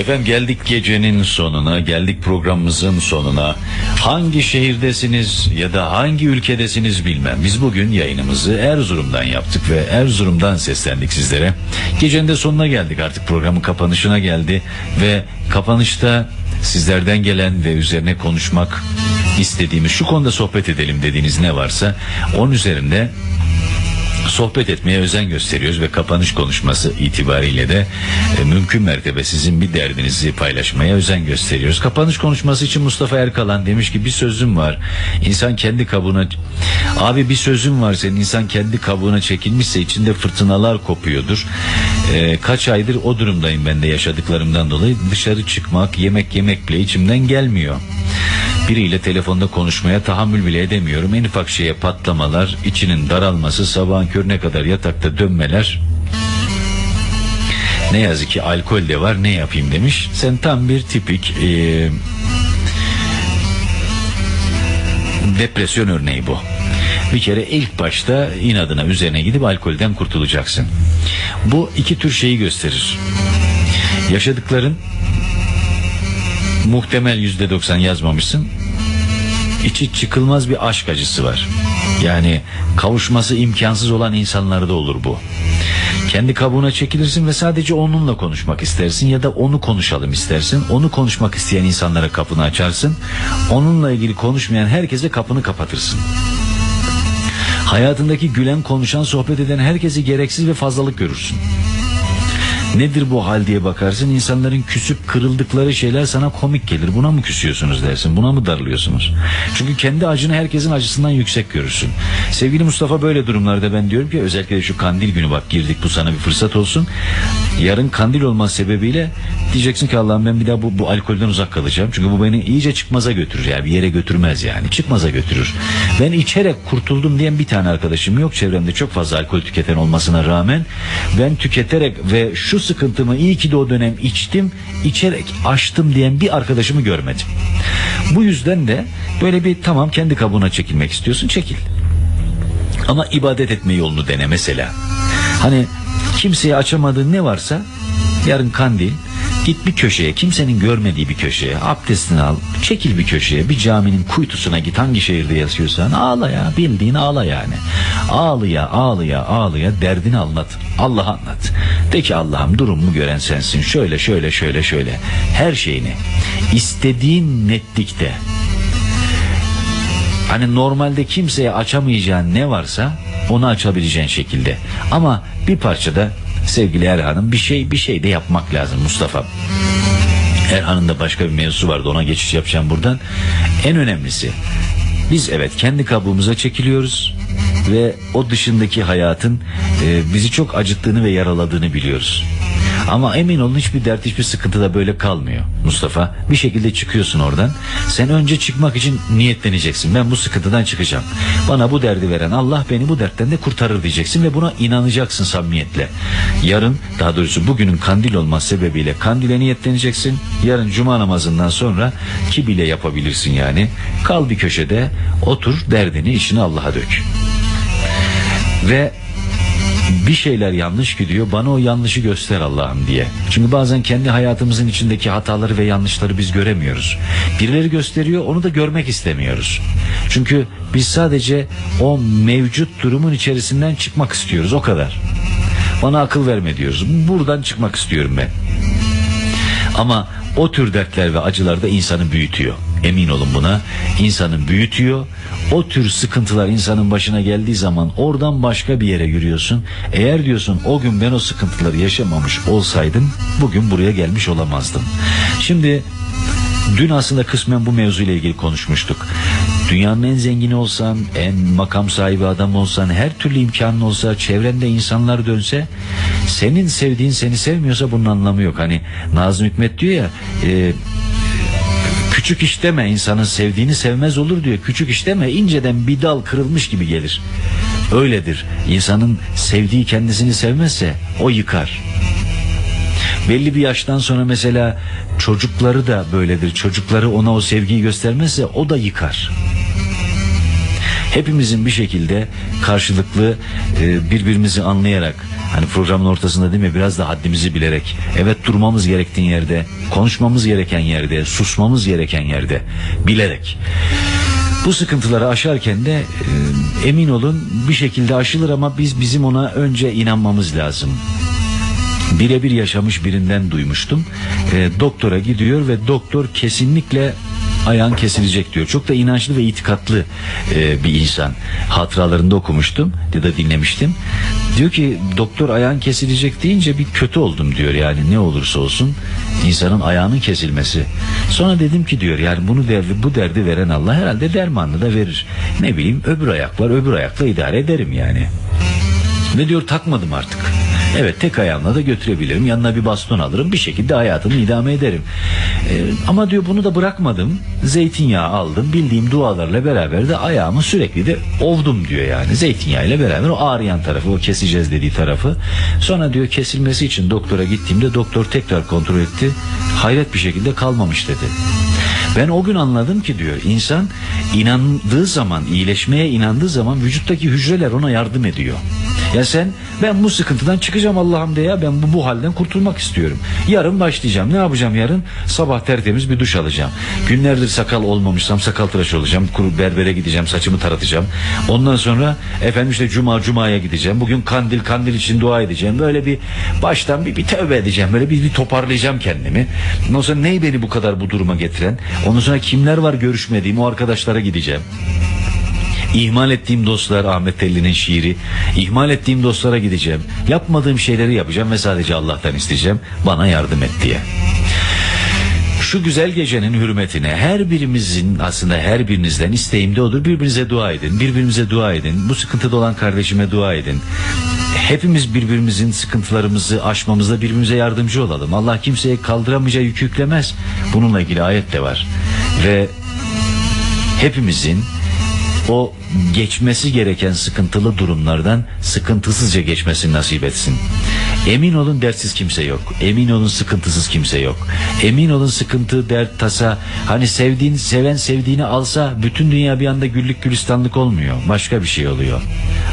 Efendim geldik gecenin sonuna, geldik programımızın sonuna. Hangi şehirdesiniz ya da hangi ülkedesiniz bilmem. Biz bugün yayınımızı Erzurum'dan yaptık ve Erzurum'dan seslendik sizlere. Gecenin de sonuna geldik artık programın kapanışına geldi ve kapanışta sizlerden gelen ve üzerine konuşmak istediğimiz şu konuda sohbet edelim dediğiniz ne varsa onun üzerinde sohbet etmeye özen gösteriyoruz ve kapanış konuşması itibariyle de e, mümkün mertebe sizin bir derdinizi paylaşmaya özen gösteriyoruz. Kapanış konuşması için Mustafa Erkalan demiş ki bir sözüm var. İnsan kendi kabuğuna abi bir sözüm var senin insan kendi kabuğuna çekilmişse içinde fırtınalar kopuyordur. E, kaç aydır o durumdayım ben de yaşadıklarımdan dolayı dışarı çıkmak yemek yemek bile içimden gelmiyor. Biriyle telefonda konuşmaya tahammül bile edemiyorum. En ufak şeye patlamalar, içinin daralması, sabahın körüne kadar yatakta dönmeler. Ne yazık ki alkol de var ne yapayım demiş. Sen tam bir tipik e, depresyon örneği bu. Bir kere ilk başta inadına üzerine gidip alkolden kurtulacaksın. Bu iki tür şeyi gösterir. Yaşadıkların muhtemel yüzde doksan yazmamışsın. İçi çıkılmaz bir aşk acısı var. Yani kavuşması imkansız olan insanlarda olur bu. Kendi kabuğuna çekilirsin ve sadece onunla konuşmak istersin ya da onu konuşalım istersin. Onu konuşmak isteyen insanlara kapını açarsın. Onunla ilgili konuşmayan herkese kapını kapatırsın. Hayatındaki gülen, konuşan, sohbet eden herkesi gereksiz ve fazlalık görürsün. Nedir bu hal diye bakarsın insanların küsüp kırıldıkları şeyler sana komik gelir. Buna mı küsüyorsunuz dersin buna mı darlıyorsunuz? Çünkü kendi acını herkesin acısından yüksek görürsün. Sevgili Mustafa böyle durumlarda ben diyorum ki özellikle de şu kandil günü bak girdik bu sana bir fırsat olsun. Yarın kandil olması sebebiyle diyeceksin ki Allah'ım ben bir daha bu, bu alkolden uzak kalacağım. Çünkü bu beni iyice çıkmaza götürür yani bir yere götürmez yani çıkmaza götürür. Ben içerek kurtuldum diyen bir tane arkadaşım yok çevremde çok fazla alkol tüketen olmasına rağmen ben tüketerek ve şu sıkıntımı iyi ki de o dönem içtim, içerek açtım diyen bir arkadaşımı görmedim. Bu yüzden de böyle bir tamam kendi kabuğuna çekilmek istiyorsun çekil. Ama ibadet etme yolunu dene mesela. Hani kimseye açamadığın ne varsa yarın kandil git bir köşeye kimsenin görmediği bir köşeye abdestini al çekil bir köşeye bir caminin kuytusuna git hangi şehirde yaşıyorsan ağla ya bildiğin ağla yani. Ağlıya ağlıya ağlıya derdini anlat Allah'a anlat. De ki Allah'ım durumumu gören sensin şöyle şöyle şöyle şöyle. Her şeyini istediğin netlikte. Hani normalde kimseye açamayacağın ne varsa onu açabileceğin şekilde. Ama bir parçada sevgili Erhan'ın bir şey bir şey de yapmak lazım Mustafa. Erhan'ın da başka bir mevzusu vardı ona geçiş yapacağım buradan. En önemlisi biz evet kendi kabuğumuza çekiliyoruz ve o dışındaki hayatın e, bizi çok acıttığını ve yaraladığını biliyoruz. Ama emin olun hiçbir dert hiçbir sıkıntı da böyle kalmıyor Mustafa. Bir şekilde çıkıyorsun oradan. Sen önce çıkmak için niyetleneceksin. Ben bu sıkıntıdan çıkacağım. Bana bu derdi veren Allah beni bu dertten de kurtarır diyeceksin ve buna inanacaksın samimiyetle. Yarın daha doğrusu bugünün kandil olması sebebiyle kandile niyetleneceksin. Yarın cuma namazından sonra ki bile yapabilirsin yani. Kal bir köşede otur derdini işini Allah'a dök. Ve bir şeyler yanlış gidiyor bana o yanlışı göster Allah'ım diye. Çünkü bazen kendi hayatımızın içindeki hataları ve yanlışları biz göremiyoruz. Birileri gösteriyor onu da görmek istemiyoruz. Çünkü biz sadece o mevcut durumun içerisinden çıkmak istiyoruz o kadar. Bana akıl verme diyoruz. Buradan çıkmak istiyorum ben. Ama o tür dertler ve acılar da insanı büyütüyor. Emin olun buna. İnsanı büyütüyor. O tür sıkıntılar insanın başına geldiği zaman oradan başka bir yere yürüyorsun. Eğer diyorsun o gün ben o sıkıntıları yaşamamış olsaydım bugün buraya gelmiş olamazdım. Şimdi dün aslında kısmen bu mevzuyla ilgili konuşmuştuk. Dünyanın en zengini olsan, en makam sahibi adam olsan, her türlü imkanın olsa, çevrende insanlar dönse, senin sevdiğin seni sevmiyorsa bunun anlamı yok. Hani Nazım Hikmet diyor ya, e, küçük iş deme insanın sevdiğini sevmez olur diyor. Küçük iş deme inceden bir dal kırılmış gibi gelir. Öyledir. İnsanın sevdiği kendisini sevmezse o yıkar. Belli bir yaştan sonra mesela çocukları da böyledir. Çocukları ona o sevgiyi göstermezse o da yıkar. Hepimizin bir şekilde karşılıklı e, birbirimizi anlayarak Hani programın ortasında değil mi? Biraz da haddimizi bilerek evet durmamız gerektiğin yerde konuşmamız gereken yerde susmamız gereken yerde bilerek. Bu sıkıntıları aşarken de e, emin olun bir şekilde aşılır ama biz bizim ona önce inanmamız lazım. Birebir yaşamış birinden duymuştum. E, doktora gidiyor ve doktor kesinlikle ayağın kesilecek diyor. Çok da inançlı ve itikatlı e, bir insan. Hatıralarında okumuştum ya da dinlemiştim. Diyor ki doktor ayağın kesilecek deyince bir kötü oldum diyor. Yani ne olursa olsun insanın ayağının kesilmesi. Sonra dedim ki diyor yani bunu derdi, bu derdi veren Allah herhalde dermanını da verir. Ne bileyim öbür ayak var öbür ayakla idare ederim yani. Ve diyor takmadım artık. Evet tek ayağımla da götürebilirim. Yanına bir baston alırım. Bir şekilde hayatımı idame ederim. Ee, ama diyor bunu da bırakmadım. Zeytinyağı aldım. Bildiğim dualarla beraber de ayağımı sürekli de ovdum diyor yani. Zeytinyağı ile beraber o ağrıyan tarafı, o keseceğiz dediği tarafı. Sonra diyor kesilmesi için doktora gittiğimde doktor tekrar kontrol etti. Hayret bir şekilde kalmamış dedi. Ben o gün anladım ki diyor insan inandığı zaman iyileşmeye inandığı zaman vücuttaki hücreler ona yardım ediyor. Ya sen ben bu sıkıntıdan çıkacağım Allah'ım de ya ben bu, bu halden kurtulmak istiyorum. Yarın başlayacağım. Ne yapacağım yarın? Sabah tertemiz bir duş alacağım. Günlerdir sakal olmamışsam sakal tıraş olacağım. Kuru berbere gideceğim. Saçımı taratacağım. Ondan sonra efendim işte cuma cumaya gideceğim. Bugün kandil kandil için dua edeceğim. Böyle bir baştan bir, bir tövbe edeceğim. Böyle bir, bir toparlayacağım kendimi. Ondan sonra ney beni bu kadar bu duruma getiren? Ondan sonra kimler var görüşmediğim o arkadaşlara gideceğim. İhmal ettiğim dostlar Ahmet Telli'nin şiiri. İhmal ettiğim dostlara gideceğim. Yapmadığım şeyleri yapacağım ve sadece Allah'tan isteyeceğim. Bana yardım et diye. Şu güzel gecenin hürmetine her birimizin aslında her birinizden isteğim de odur. Birbirinize dua edin. Birbirimize dua edin. Bu sıkıntıda olan kardeşime dua edin. Hepimiz birbirimizin sıkıntılarımızı aşmamızda birbirimize yardımcı olalım. Allah kimseye kaldıramayacağı yük yüklemez. Bununla ilgili ayet de var. Ve hepimizin o geçmesi gereken sıkıntılı durumlardan sıkıntısızca geçmesini nasip etsin. Emin olun dertsiz kimse yok. Emin olun sıkıntısız kimse yok. Emin olun sıkıntı, dert, tasa. Hani sevdiğin, seven sevdiğini alsa bütün dünya bir anda güllük gülistanlık olmuyor. Başka bir şey oluyor.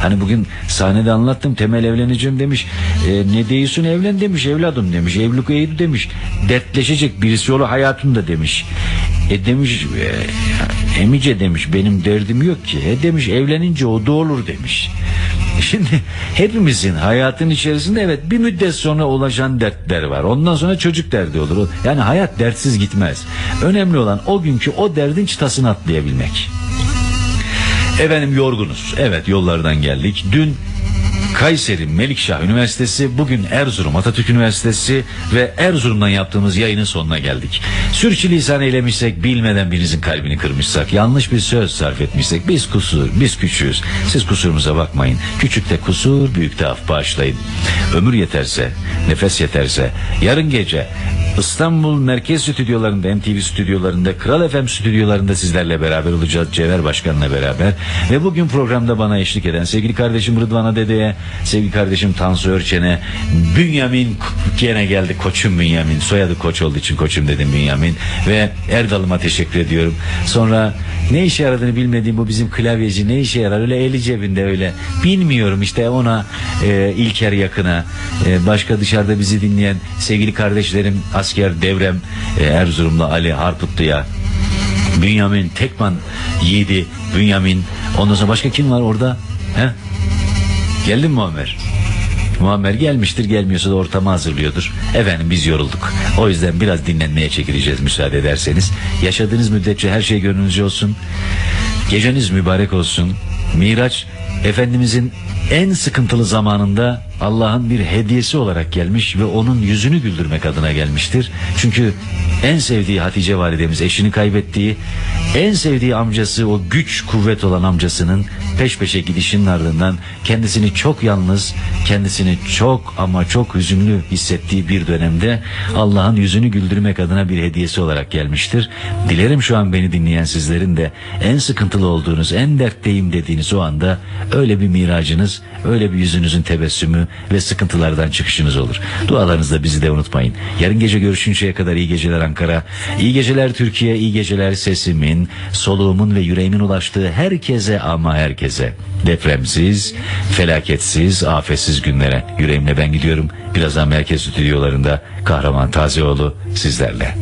Hani bugün sahnede anlattım temel evleneceğim demiş. E, ne değilsin evlen demiş evladım demiş. Evlilik eğidu demiş. Dertleşecek birisi yolu hayatımda demiş. E demiş e, emice demiş benim derdim yok ki. E demiş evlenince o da olur demiş. Şimdi hepimizin hayatın içerisinde evet bir müddet sonra ulaşan dertler var. Ondan sonra çocuk derdi olur. Yani hayat dertsiz gitmez. Önemli olan o günkü o derdin çıtasını atlayabilmek. Efendim yorgunuz. Evet yollardan geldik. Dün Kayseri Melikşah Üniversitesi, bugün Erzurum Atatürk Üniversitesi ve Erzurum'dan yaptığımız yayının sonuna geldik. Sürçülisan eylemişsek, bilmeden birinizin kalbini kırmışsak, yanlış bir söz sarf etmişsek, biz kusur, biz küçüğüz. Siz kusurumuza bakmayın. Küçükte kusur, büyükte af bağışlayın. Ömür yeterse, nefes yeterse, yarın gece İstanbul Merkez Stüdyolarında, MTV stüdyolarında, Kral FM stüdyolarında sizlerle beraber olacağız. Cevher Başkan'la beraber. Ve bugün programda bana eşlik eden sevgili kardeşim Rıdvan Adede'ye, sevgili kardeşim Tansu Örçen'e, Bünyamin gene geldi koçum Bünyamin. Soyadı koç olduğu için koçum dedim Bünyamin. Ve Erdal'ıma teşekkür ediyorum. Sonra ne işe yaradığını bilmediğim bu bizim klavyeci ne işe yarar öyle eli cebinde öyle. Bilmiyorum işte ona e, İlker yakına e, başka dışarıda bizi dinleyen sevgili kardeşlerim asker Devrem e, Erzurumlu Ali Harputlu'ya Bünyamin Tekman yiğidi Bünyamin ondan sonra başka kim var orada? He? Geldin Muammer? Muammer gelmiştir gelmiyorsa da ortamı hazırlıyordur. Efendim biz yorulduk. O yüzden biraz dinlenmeye çekileceğiz müsaade ederseniz. Yaşadığınız müddetçe her şey gönlünüzce olsun. Geceniz mübarek olsun. Miraç Efendimizin en sıkıntılı zamanında Allah'ın bir hediyesi olarak gelmiş ve onun yüzünü güldürmek adına gelmiştir. Çünkü en sevdiği Hatice validemiz eşini kaybettiği, en sevdiği amcası o güç kuvvet olan amcasının peş peşe gidişinin ardından kendisini çok yalnız, kendisini çok ama çok hüzünlü hissettiği bir dönemde Allah'ın yüzünü güldürmek adına bir hediyesi olarak gelmiştir. Dilerim şu an beni dinleyen sizlerin de en sıkıntılı olduğunuz, en dertteyim dediğiniz o anda öyle bir miracınız öyle bir yüzünüzün tebessümü ve sıkıntılardan çıkışınız olur. Dualarınızda bizi de unutmayın. Yarın gece görüşünceye kadar iyi geceler Ankara. İyi geceler Türkiye, iyi geceler sesimin, soluğumun ve yüreğimin ulaştığı herkese ama herkese. Depremsiz, felaketsiz, afetsiz günlere. Yüreğimle ben gidiyorum. Birazdan merkez stüdyolarında Kahraman Tazeoğlu sizlerle.